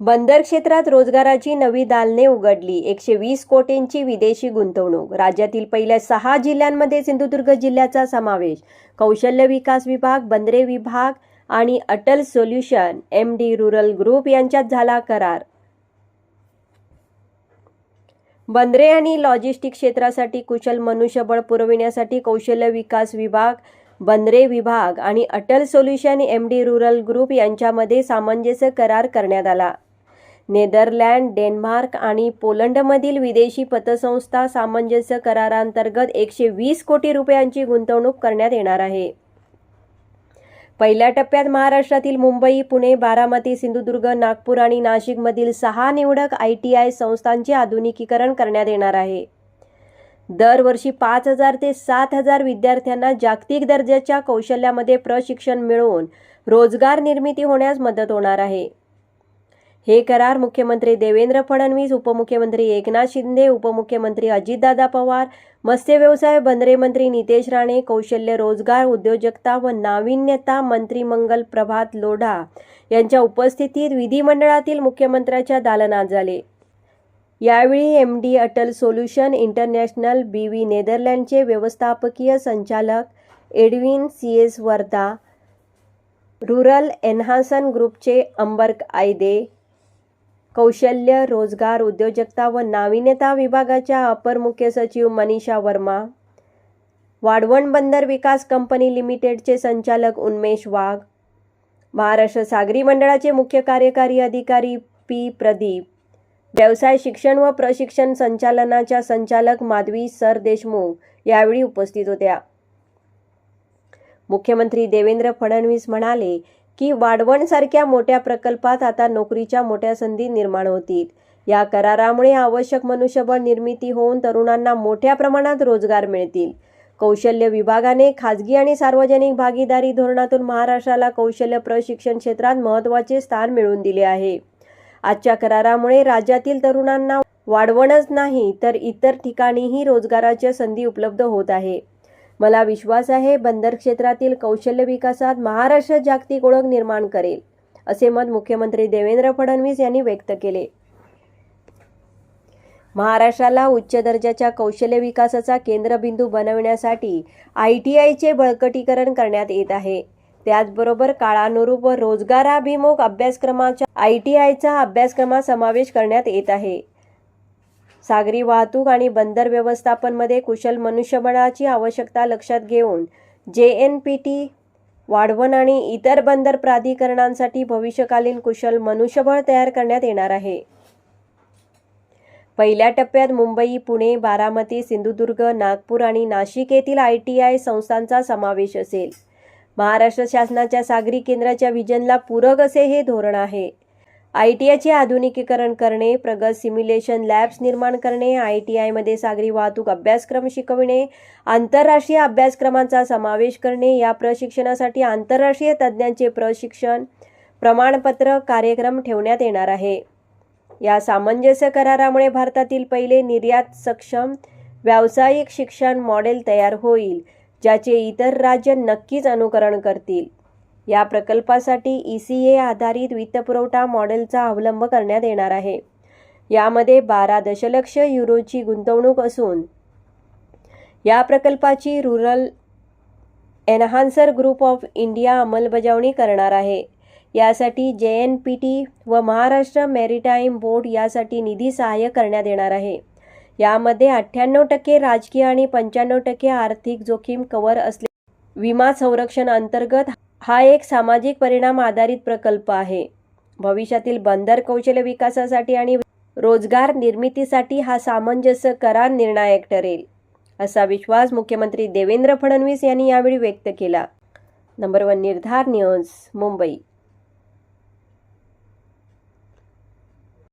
बंदर क्षेत्रात रोजगाराची नवी दालने उघडली. एकशे वीस कोटींची विदेशी गुंतवणूक. राज्यातील पहिल्या सहा जिल्ह्यांमध्ये सिंधुदुर्ग जिल्ह्याचा समावेश. कौशल्य विकास विभाग बंदरे विभाग आणि Atal solution M D rural group यांच्यात झाला करार. बंदरे आणि लॉजिस्टिक क्षेत्रासाठी कुशल मनुष्यबळ पुरविण्यासाठी कौशल्य विकास विभाग बंदरे विभाग आणि Atal solution M D rural group यांच्यामध्ये सामंजस्य करार करण्यात आला. नेदरलँड डेन्मार्क आणि पोलंडमधील विदेशी पतसंस्था सामंजस्य करारांतर्गत एकशे वीस कोटी रुपयांची गुंतवणूक करण्यात येणार आहे. पहिल्या टप्प्यात महाराष्ट्रातील मुंबई पुणे बारामती सिंधुदुर्ग नागपूर आणि नाशिकमधील सहा निवडक आय टी आय संस्थांचे आधुनिकीकरण करण्यात येणार आहे. दरवर्षी पाच हजार ते सात हजार विद्यार्थ्यांना जागतिक दर्जाच्या कौशल्यामध्ये प्रशिक्षण मिळवून रोजगार निर्मिती होण्यास मदत होणार आहे. हे करार मुख्यमंत्री देवेंद्र फडणवीस उपमुख्यमंत्री एकनाथ शिंदे उपमुख्यमंत्री अजितदादा पवार मत्स्य व्यवसाय बंदरे मंत्री नितेश राणे कौशल्य रोजगार उद्योजकता व नाविन्यता मंत्री मंगल प्रभात लोढा यांच्या उपस्थितीत विधिमंडळातील मुख्यमंत्र्याच्या दालनात झाले. यावेळी M D Atal solution international B V नेदरलँडचे व्यवस्थापकीय संचालक Edwin C S Wardha rural enhancers ग्रुपचे अंबर्क आयदे कौशल्य रोजगार उद्योजकता व नाविन्यता विभागाच्या अपर मुख्य सचिव मनीषा वर्मा. वाढवण बंदर विकास कंपनी लिमिटेडचे संचालक उन्मेश वाघ. महाराष्ट्र सागरी मंडळाचे मुख्य कार्यकारी अधिकारी पी. प्रदीप. व्यवसाय शिक्षण व प्रशिक्षण संचालनाच्या संचालक माधवी सर देशमुख यावेळी उपस्थित होत्या. मुख्यमंत्री देवेंद्र फडणवीस म्हणाले की वाढवणसारख्या मोठ्या प्रकल्पात आता नोकरीच्या मोठ्या संधी निर्माण होतील. या करारामुळे आवश्यक मनुष्यबळ निर्मिती होऊन तरुणांना मोठ्या प्रमाणात रोजगार मिळतील. कौशल्य विभागाने खाजगी आणि सार्वजनिक भागीदारी धोरणातून महाराष्ट्राला कौशल्य प्रशिक्षण क्षेत्रात महत्त्वाचे स्थान मिळवून दिले आहे. आजच्या करारामुळे राज्यातील तरुणांना वाढवणच नाही तर इतर ठिकाणीही रोजगाराच्या संधी उपलब्ध होत आहे. मला विश्वास आहे बंदर क्षेत्रातील कौशल्य विकासात महाराष्ट्र जागतिक ओळख निर्माण करेल असे मत मुख्यमंत्री देवेंद्र फडणवीस यांनी व्यक्त केले. महाराष्ट्राला उच्च दर्जाच्या कौशल्य विकासाचा केंद्रबिंदू बनविण्यासाठी आय टी आयचे बळकटीकरण करण्यात येत आहे. त्याचबरोबर काळानुरूप व रोजगाराभिमुख अभ्यासक्रमाच्या आय टी आयचा अभ्यासक्रमात समावेश करण्यात येत आहे. सागरी वाहतूक आणि बंदर व्यवस्थापनमध्ये कुशल मनुष्यबळाची आवश्यकता लक्षात घेऊन जे एन पी टी वाढवण आणि इतर बंदर प्राधिकरणांसाठी भविष्यकालीन कुशल मनुष्यबळ तयार करण्यात येणार आहे. पहिल्या टप्प्यात मुंबई पुणे बारामती सिंधुदुर्ग नागपूर आणि नाशिक येथील आय टी आय संस्थांचा समावेश असेल. महाराष्ट्र शासनाच्या सागरी केंद्राच्या विजनला पूरक असे हे धोरण आहे. आय टी आयचे आधुनिकीकरण करणे प्रगत सिम्युलेशन लॅब्स निर्माण करणे आय टी आयमध्ये सागरी वाहतूक अभ्यासक्रम शिकविणे आंतरराष्ट्रीय अभ्यासक्रमांचा समावेश करणे या प्रशिक्षणासाठी आंतरराष्ट्रीय तज्ज्ञांचे प्रशिक्षण प्रमाणपत्र कार्यक्रम ठेवण्यात येणार आहे. या सामंजस्य करारामुळे भारतातील पहिले निर्यात सक्षम व्यावसायिक शिक्षण मॉडेल तयार होईल ज्याचे इतर राज्य नक्कीच अनुकरण करतील. या प्रकल्पासाठी ई सी ए आधारित वित्तपुरवठा मॉडेलचा अवलंब करण्यात येणार आहे. यामध्ये बारा दशलक्ष युरोची गुंतवणूक असून या प्रकल्पाची rural enhancer group of India अंमलबजावणी करणार आहे. यासाठी जे एन पी टी व महाराष्ट्र मेरीटाईम बोर्ड यासाठी निधी सहाय्य करण्यात येणार आहे. यामध्ये अठ्ठ्याण्णव टक्के राजकीय आणि पंच्याण्णव टक्के आर्थिक जोखीम कव्हर असले विमा संरक्षण अंतर्गत हा एक सामाजिक परिणाम आधारित प्रकल्प आहे. भविष्यातील बंदर कौशल्य विकासासाठी आणि रोजगार निर्मितीसाठी हा सामंजस्य करार निर्णायक ठरेल असा विश्वास मुख्यमंत्री देवेंद्र फडणवीस यांनी यावेळी व्यक्त केला. Number one Nirdhar news Mumbai.